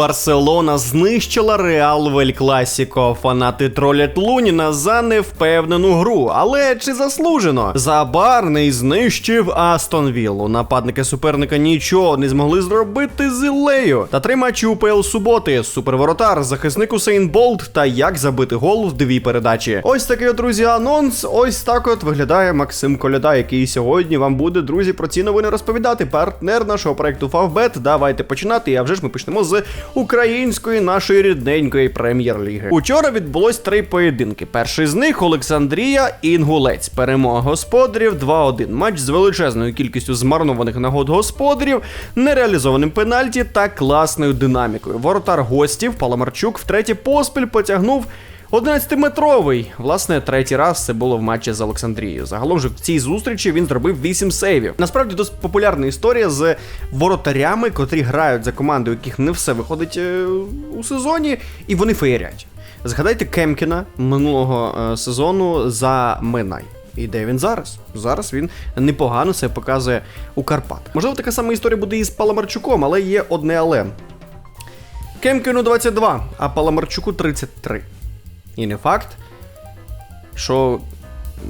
Барселона знищила Реал в Ель Класіко. Фанати тролять Луніна за невпевнену гру. Але чи заслужено? Забарний знищив Астон Віллу. Нападники суперника нічого не змогли зробити з Іллею. Та три матчі УПЛ суботи. Суперворотар, захисник Усейн Болт та як забити гол в дві передачі. Ось такий, друзі, анонс. Ось так от виглядає Максим Коляда, який сьогодні вам буде, друзі, про ці новини розповідати. Партнер нашого проекту Фавбет. Давайте починати. А вже ж ми почнемо з української нашої рідненької прем'єр-ліги. Учора відбулось три поєдинки. Перший з них Олександрія Інгулець. Перемога господарів 2-1. Матч з величезною кількістю змарнованих нагод господарів, нереалізованим пенальті та класною динамікою. Воротар гостів Паламарчук втретє поспіль потягнув. 11-метровий. Власне, третій раз це було в матчі з Олександрією. Загалом же в цій зустрічі він зробив 8 сейвів. Насправді досить популярна історія з воротарями, котрі грають за команду, яких не все виходить е, у сезоні, і вони феєрять. Згадайте Кемкіна минулого е, сезону за Минай. І де він зараз? Зараз він непогано себе показує у Карпат. Можливо, така сама історія буде і з Паламарчуком, але є одне але. Кемкіну 22, а Паламарчуку 33. І не факт, що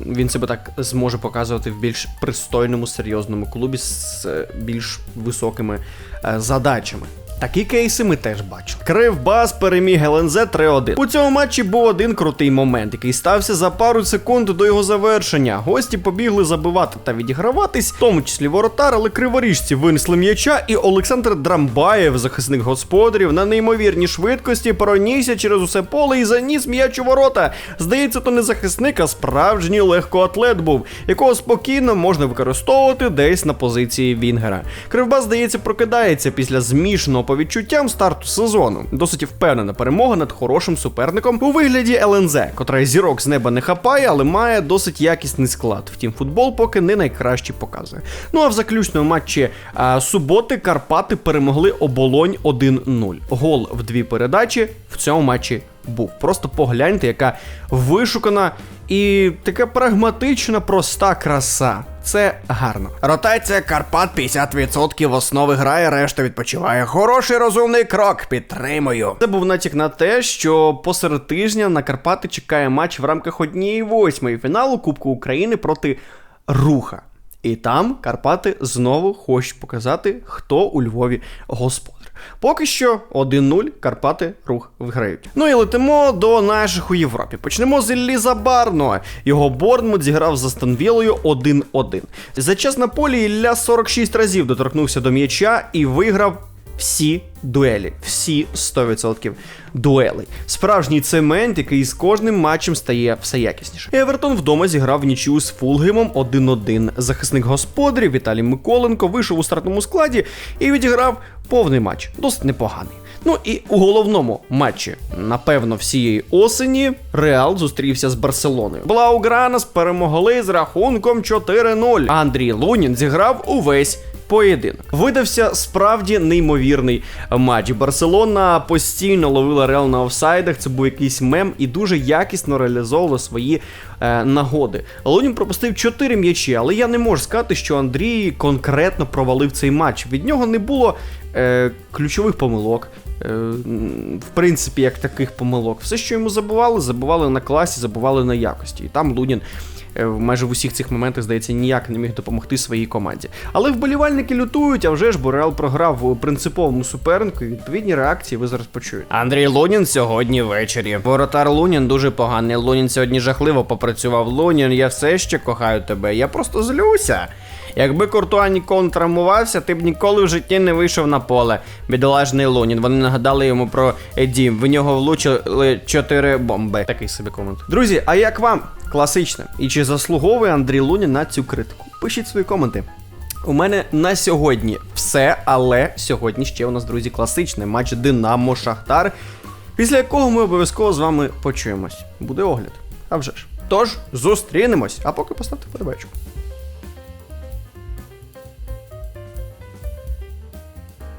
він себе так зможе показувати в більш пристойному, серйозному клубі з е, більш високими е, задачами. Такі кейси ми теж бачили. Кривбас переміг ЛНЗ 3-1. У цьому матчі був один крутий момент, який стався за пару секунд до його завершення. Гості побігли забивати та відіграватись, в тому числі воротар, але криворіжці винесли м'яча, і Олександр Драмбаєв, захисник господарів, на неймовірній швидкості пронісся через усе поле і заніс м'яч у ворота. Здається, то не захисник, а справжній легкоатлет був, якого спокійно можна використовувати десь на позиції Вінгера. Кривбас, здається, прокидається після змішаного по відчуттям старту сезону. Досить впевнена перемога над хорошим суперником у вигляді ЛНЗ, котра зірок з неба не хапає, але має досить якісний склад. Втім, футбол поки не найкращий показує. Ну а в заключному матчі а, суботи Карпати перемогли оболонь 1-0. Гол в дві передачі в цьому матчі був. Просто погляньте, яка вишукана і така прагматична, проста краса. Це гарно. Ротація Карпат 50% основи грає, решта відпочиває. Хороший розумний крок. Підтримую. Це був натяк на те, що посеред тижня на Карпати чекає матч в рамках однієї восьмої фіналу Кубку України проти Руха. І там Карпати знову хочуть показати, хто у Львові господар. Поки що 1-0 Карпати рух виграють. Ну і летимо до наших у Європі. Почнемо з Іллі Забарного. Його Борнмут зіграв за Станвілою 1-1. За час на полі Ілля 46 разів доторкнувся до м'яча і виграв всі дуелі, всі 100% дуелей. Справжній цемент, який з кожним матчем стає все якісніше. Евертон вдома зіграв нічию з Фулгемом 1-1. Захисник господарів Віталій Миколенко вийшов у стартовому складі і відіграв повний матч, досить непоганий. Ну і у головному матчі, напевно, всієї осені Реал зустрівся з Барселоною. Блаугранас перемогли з рахунком 4-0. Андрій Лунін зіграв увесь поєдинок. Видався справді неймовірний матч. Барселона постійно ловила Реал на офсайдах. Це був якийсь мем і дуже якісно реалізовувала свої е, нагоди. Лунін пропустив 4 м'ячі, але я не можу сказати, що Андрій конкретно провалив цей матч. Від нього не було е, ключових помилок. Е, в принципі, як таких помилок. Все, що йому забували, забували на класі, забували на якості. І там Лунін майже в усіх цих моментах, здається, ніяк не міг допомогти своїй команді. Але вболівальники лютують, а вже ж бо Реал програв у принциповому супернику, і відповідні реакції ви зараз почуєте. Андрій Лунін сьогодні ввечері. Воротар Лунін дуже поганий. Лунін сьогодні жахливо попрацював. Лунін, я все ще кохаю тебе. Я просто злюся. Якби Куртуа ніколи не травмувався, ти б ніколи в житті не вийшов на поле. Бідолажний Лунін. Вони нагадали йому про дім. В нього влучили 4 бомби. Такий собі комент. Друзі, а як вам? Класичне. І чи заслуговує Андрій Лунін на цю критику? Пишіть свої коменти. У мене на сьогодні все, але сьогодні ще у нас, друзі, класичний матч Динамо Шахтар, після якого ми обов'язково з вами почуємось. Буде огляд. А вже ж. Тож, зустрінемось, а поки поставте подобачку.